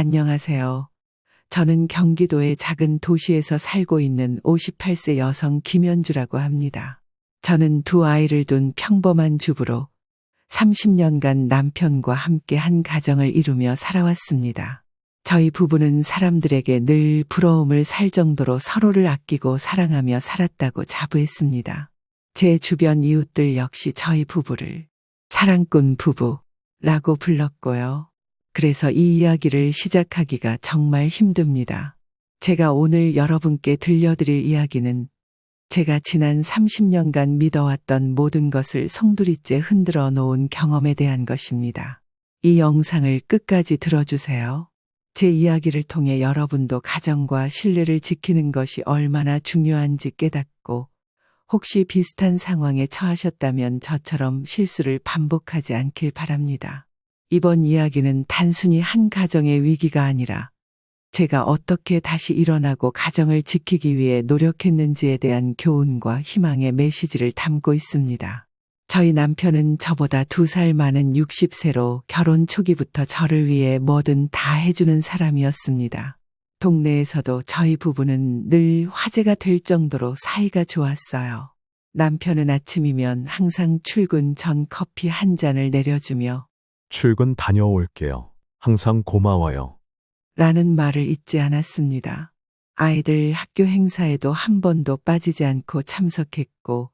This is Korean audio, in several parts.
안녕하세요. 저는 경기도의 작은 도시에서 살고 있는 58세 여성 김현주라고 합니다. 저는 두 아이를 둔 평범한 주부로 30년간 남편과 함께 한 가정을 이루며 살아왔습니다. 저희 부부는 사람들에게 늘 부러움을 살 정도로 서로를 아끼고 사랑하며 살았다고 자부했습니다. 제 주변 이웃들 역시 저희 부부를 사랑꾼 부부라고 불렀고요. 그래서 이 이야기를 시작하기가 정말 힘듭니다. 제가 오늘 여러분께 들려드릴 이야기는 제가 지난 30년간 믿어왔던 모든 것을 송두리째 흔들어 놓은 경험에 대한 것입니다. 이 영상을 끝까지 들어주세요. 제 이야기를 통해 여러분도 가정과 신뢰를 지키는 것이 얼마나 중요한지 깨닫고 혹시 비슷한 상황에 처하셨다면 저처럼 실수를 반복하지 않길 바랍니다. 이번 이야기는 단순히 한 가정의 위기가 아니라 제가 어떻게 다시 일어나고 가정을 지키기 위해 노력했는지에 대한 교훈과 희망의 메시지를 담고 있습니다. 저희 남편은 저보다 두 살 많은 60세로 결혼 초기부터 저를 위해 뭐든 다 해주는 사람이었습니다. 동네에서도 저희 부부는 늘 화제가 될 정도로 사이가 좋았어요. 남편은 아침이면 항상 출근 전 커피 한 잔을 내려주며 출근 다녀올게요. 항상 고마워요. 라는 말을 잊지 않았습니다. 아이들 학교 행사에도 한 번도 빠지지 않고 참석했고,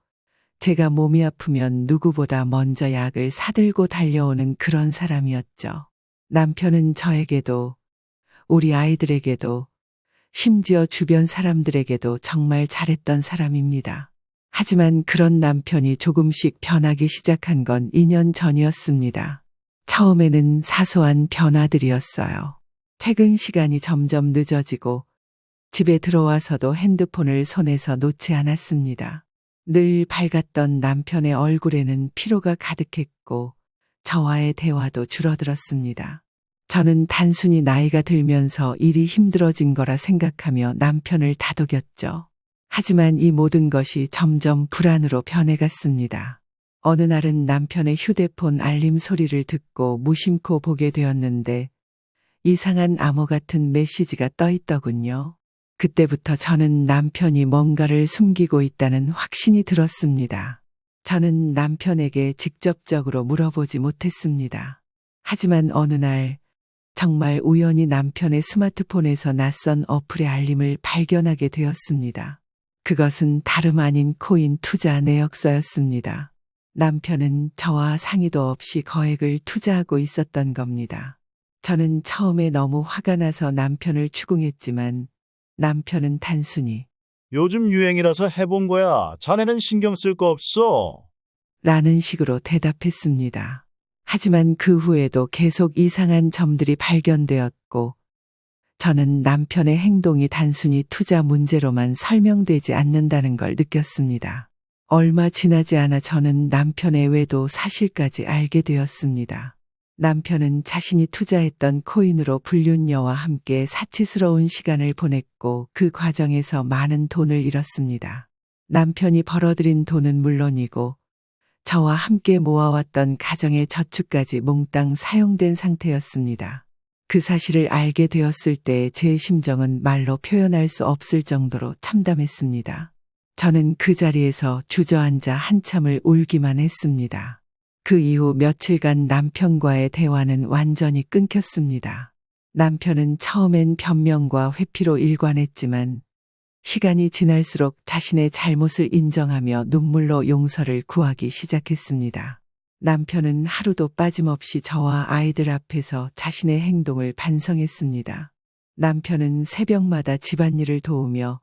제가 몸이 아프면 누구보다 먼저 약을 사들고 달려오는 그런 사람이었죠. 남편은 저에게도, 우리 아이들에게도, 심지어 주변 사람들에게도 정말 잘했던 사람입니다. 하지만 그런 남편이 조금씩 변하기 시작한 건 2년 전이었습니다. 처음에는 사소한 변화들이었어요. 퇴근 시간이 점점 늦어지고 집에 들어와서도 핸드폰을 손에서 놓지 않았습니다. 늘 밝았던 남편의 얼굴에는 피로가 가득했고 저와의 대화도 줄어들었습니다. 저는 단순히 나이가 들면서 일이 힘들어진 거라 생각하며 남편을 다독였죠. 하지만 이 모든 것이 점점 불안으로 변해갔습니다. 어느 날은 남편의 휴대폰 알림 소리를 듣고 무심코 보게 되었는데 이상한 암호 같은 메시지가 떠 있더군요. 그때부터 저는 남편이 뭔가를 숨기고 있다는 확신이 들었습니다. 저는 남편에게 직접적으로 물어보지 못했습니다. 하지만 어느 날 정말 우연히 남편의 스마트폰에서 낯선 어플의 알림을 발견하게 되었습니다. 그것은 다름 아닌 코인 투자 내역서였습니다. 남편은 저와 상의도 없이 거액을 투자하고 있었던 겁니다. 저는 처음에 너무 화가 나서 남편을 추궁했지만 남편은 단순히 요즘 유행이라서 해본 거야. 자네는 신경 쓸 거 없어. 라는 식으로 대답했습니다. 하지만 그 후에도 계속 이상한 점들이 발견되었고 저는 남편의 행동이 단순히 투자 문제로만 설명되지 않는다는 걸 느꼈습니다. 얼마 지나지 않아 저는 남편의 외도 사실까지 알게 되었습니다. 남편은 자신이 투자했던 코인으로 불륜녀와 함께 사치스러운 시간을 보냈고 그 과정에서 많은 돈을 잃었습니다. 남편이 벌어들인 돈은 물론이고 저와 함께 모아왔던 가정의 저축까지 몽땅 사용된 상태였습니다. 그 사실을 알게 되었을 때 제 심정은 말로 표현할 수 없을 정도로 참담했습니다. 저는 그 자리에서 주저앉아 한참을 울기만 했습니다. 그 이후 며칠간 남편과의 대화는 완전히 끊겼습니다. 남편은 처음엔 변명과 회피로 일관했지만 시간이 지날수록 자신의 잘못을 인정하며 눈물로 용서를 구하기 시작했습니다. 남편은 하루도 빠짐없이 저와 아이들 앞에서 자신의 행동을 반성했습니다. 남편은 새벽마다 집안일을 도우며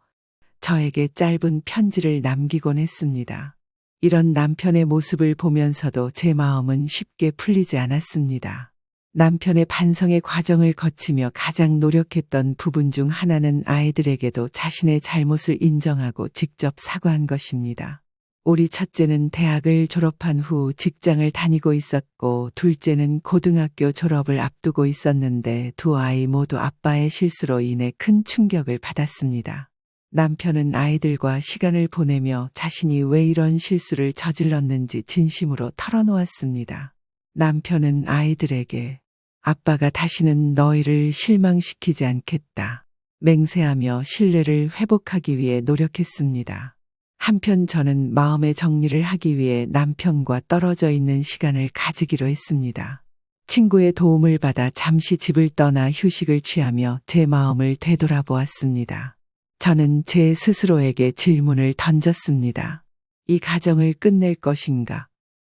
저에게 짧은 편지를 남기곤 했습니다. 이런 남편의 모습을 보면서도 제 마음은 쉽게 풀리지 않았습니다. 남편의 반성의 과정을 거치며 가장 노력했던 부분 중 하나는 아이들에게도 자신의 잘못을 인정하고 직접 사과한 것입니다. 우리 첫째는 대학을 졸업한 후 직장을 다니고 있었고 둘째는 고등학교 졸업을 앞두고 있었는데 두 아이 모두 아빠의 실수로 인해 큰 충격을 받았습니다. 남편은 아이들과 시간을 보내며 자신이 왜 이런 실수를 저질렀는지 진심으로 털어놓았습니다. 남편은 아이들에게 아빠가 다시는 너희를 실망시키지 않겠다. 맹세하며 신뢰를 회복하기 위해 노력했습니다. 한편 저는 마음의 정리를 하기 위해 남편과 떨어져 있는 시간을 가지기로 했습니다. 친구의 도움을 받아 잠시 집을 떠나 휴식을 취하며 제 마음을 되돌아보았습니다. 저는 제 스스로에게 질문을 던졌습니다. 이 가정을 끝낼 것인가?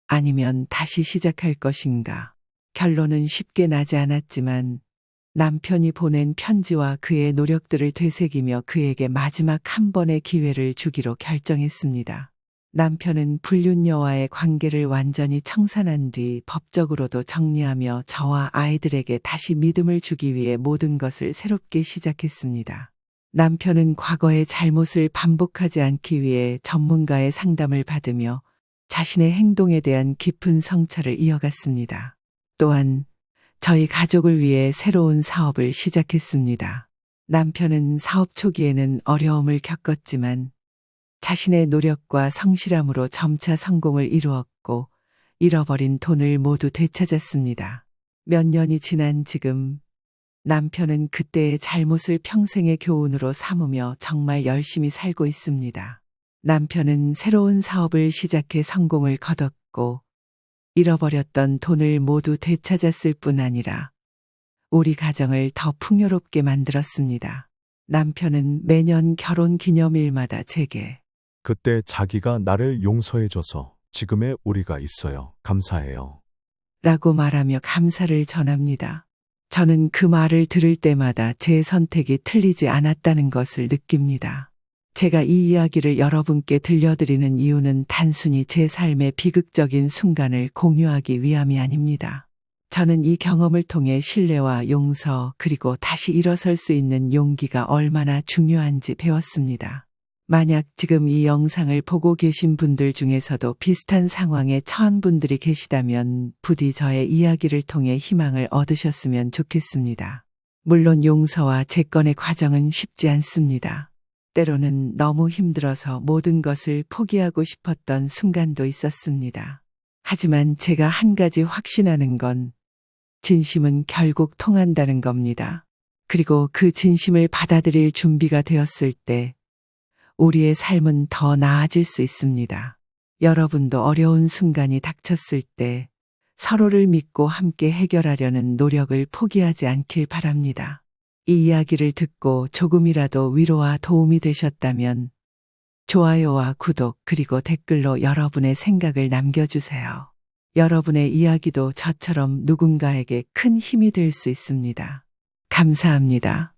아니면 다시 시작할 것인가? 결론은 쉽게 나지 않았지만 남편이 보낸 편지와 그의 노력들을 되새기며 그에게 마지막 한 번의 기회를 주기로 결정했습니다. 남편은 불륜녀와의 관계를 완전히 청산한 뒤 법적으로도 정리하며 저와 아이들에게 다시 믿음을 주기 위해 모든 것을 새롭게 시작했습니다. 남편은 과거의 잘못을 반복하지 않기 위해 전문가의 상담을 받으며 자신의 행동에 대한 깊은 성찰을 이어갔습니다. 또한 저희 가족을 위해 새로운 사업을 시작했습니다. 남편은 사업 초기에는 어려움을 겪었지만 자신의 노력과 성실함으로 점차 성공을 이루었고 잃어버린 돈을 모두 되찾았습니다. 몇 년이 지난 지금 남편은 그때의 잘못을 평생의 교훈으로 삼으며 정말 열심히 살고 있습니다. 남편은 새로운 사업을 시작해 성공을 거뒀고 잃어버렸던 돈을 모두 되찾았을 뿐 아니라 우리 가정을 더 풍요롭게 만들었습니다. 남편은 매년 결혼 기념일마다 제게 그때 자기가 나를 용서해줘서 지금의 우리가 있어요. 감사해요. 라고 말하며 감사를 전합니다. 저는 그 말을 들을 때마다 제 선택이 틀리지 않았다는 것을 느낍니다. 제가 이 이야기를 여러분께 들려드리는 이유는 단순히 제 삶의 비극적인 순간을 공유하기 위함이 아닙니다. 저는 이 경험을 통해 신뢰와 용서 그리고 다시 일어설 수 있는 용기가 얼마나 중요한지 배웠습니다. 만약 지금 이 영상을 보고 계신 분들 중에서도 비슷한 상황에 처한 분들이 계시다면 부디 저의 이야기를 통해 희망을 얻으셨으면 좋겠습니다. 물론 용서와 재건의 과정은 쉽지 않습니다. 때로는 너무 힘들어서 모든 것을 포기하고 싶었던 순간도 있었습니다. 하지만 제가 한 가지 확신하는 건 진심은 결국 통한다는 겁니다. 그리고 그 진심을 받아들일 준비가 되었을 때 우리의 삶은 더 나아질 수 있습니다. 여러분도 어려운 순간이 닥쳤을 때 서로를 믿고 함께 해결하려는 노력을 포기하지 않길 바랍니다. 이 이야기를 듣고 조금이라도 위로와 도움이 되셨다면 좋아요와 구독 그리고 댓글로 여러분의 생각을 남겨주세요. 여러분의 이야기도 저처럼 누군가에게 큰 힘이 될 수 있습니다. 감사합니다.